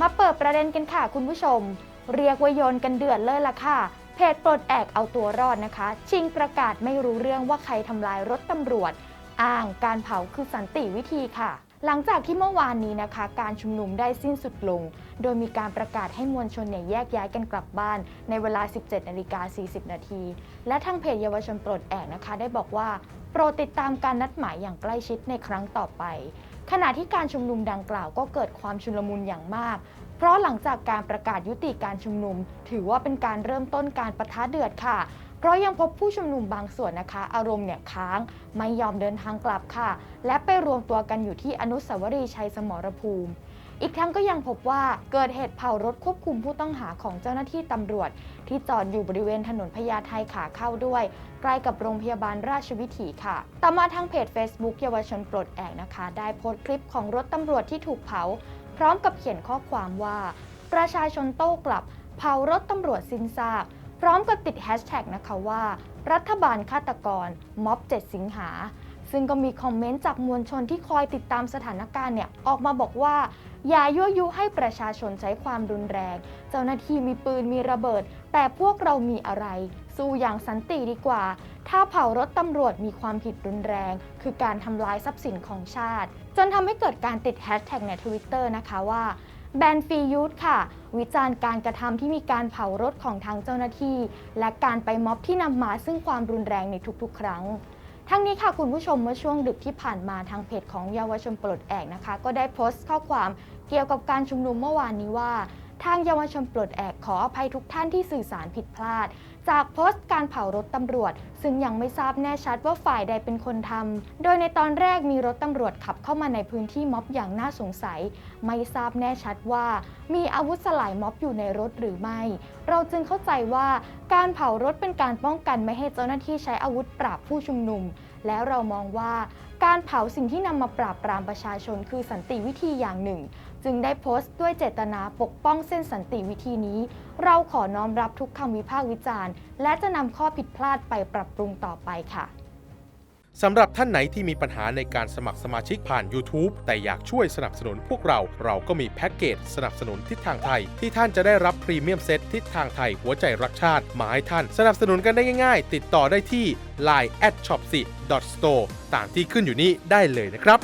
มาเประเด็นกันค่ะคุณผู้ชม เรียกว่าโยนกันเดือดเลยล่ะค่ะ เพจปลดแอกเอาตัวรอดนะคะ ชิงประกาศไม่รู้เรื่องว่าใครทำลายรถตำรวจ อ้างการเผาคือสันติวิธีค่ะ หลังจากที่เมื่อวานนี้นะคะ การชุมนุมได้สิ้นสุดลง โดยมีการประกาศให้มวลชนเนี่ยแยกย้ายกันกลับบ้าน ในเวลา 17นาฬิกา40 นาทีและทางเพจเยาวชนปลดแอกนะคะ ได้บอกว่า โปรดติดตามการนัดหมายอย่างใกล้ชิดในครั้งต่อไป ขณะที่การชุมนุมดังกล่าวก็เกิดความชุลมุนอย่างมาก เพราะหลังจากการประกาศยุติการชุมนุม ถือว่าเป็นการเริ่มต้นการประทะเดือดค่ะ เพราะยังพบผู้ชุมนุมบางส่วนนะคะ อารมณ์เนี่ยค้างไม่ยอมเดินทางกลับค่ะ และไปรวมตัวกันอยู่ที่อนุสาวรีย์ชัยสมรภูมิ อีกทั้งก็ยังพบว่าเกิดเหตุเผารถควบคุมผู้ต้องหาของเจ้าหน้าที่ตำรวจ ที่จอดอยู่บริเวณถนนพญาไทขาเข้าด้วย ใกล้กับโรงพยาบาลราชวิถีค่ะ ต่อมาทางเพจ Facebook เยาวชนปลดแอกนะคะ ได้โพสต์คลิปของรถตำรวจที่ถูกเผา พร้อมกับเขียนข้อความว่า ประชาชนโต้กลับ เผารถตำรวจสินซาก พร้อมกับติดแฮชแท็กนะคะว่า รัฐบาลฆาตกรม็อบ 7 สิงหา ซึ่งก็มีคอมเมนต์จากมวลชนที่คอยติดตามสถานการณ์เนี่ยออกมาบอกว่า อย่ายั่วยุให้ประชาชนใช้ความรุนแรง เจ้าหน้าที่มีปืนมีระเบิด แต่พวกเรามีอะไร สู้อย่างสันติดีกว่า ถ้าเผารถตำรวจมีความผิดรุนแรง คือการทำลายทรัพย์สินของชาติ จนทำให้เกิดการติดแฮชแท็กในทวิตเตอร์นะคะว่า แบนฟรียูธค่ะ วิจารณ์การกระทำที่มีการเผารถของทางเจ้าหน้าที่ และการไปม็อบที่นำมาซึ่งความรุนแรงในทุกๆ ครั้ง ทั้งนี้ค่ะคุณผู้ชมเมื่อช่วงดึกที่ผ่านมาทางเพจของเยาวชนปลดแอกนะคะ ก็ได้โพสต์ข้อความเกี่ยวกับการชุมนุมเมื่อวานนี้ว่า ทางเยาวชนปลดแอกขออภัยทุกท่านที่สื่อสารผิดพลาด จากโพสต์การเผารถตำรวจ ซึ่งยังไม่ทราบแน่ชัดว่าฝ่ายใดเป็นคนทำ โดยในตอนแรกมีรถตำรวจขับเข้ามาในพื้นที่ม็อบอย่างน่าสงสัย ไม่ทราบแน่ชัดว่า มีอาวุธสลายม็อบอยู่ในรถหรือไม่ เราจึงเข้าใจว่าการเผารถเป็นการป้องกันไม่ให้เจ้าหน้าที่ใช้อาวุธปราบผู้ชุมนุม แล้วเรามองว่าการเผาสิ่งที่นำมาปราบปรามประชาชนคือสันติวิธีอย่างหนึ่ง จึงได้โพสต์ด้วยเจตนาปกป้องเส้นสันติวิธีนี้ เราขอน้อมรับทุกคำวิพากษ์วิจารณ์ และจะนำข้อผิดพลาดไปปรับปรุงต่อไปค่ะสำหรับท่านไหนที่มีปัญหาในการสมัครสมาชิกผ่าน YouTube แต่อยากช่วยสนับสนุนพวกเรา เราก็มีแพ็กเกจสนับสนุนทิศทางไทย ที่ท่านจะได้รับพรีเมียมเซตทิศทางไทยหัวใจรักชาติมาให้ท่าน สนับสนุนกันได้ง่ายๆ ติดต่อได้ที่ line at shop store ตามที่ขึ้นอยู่นี้ได้เลยนะครับ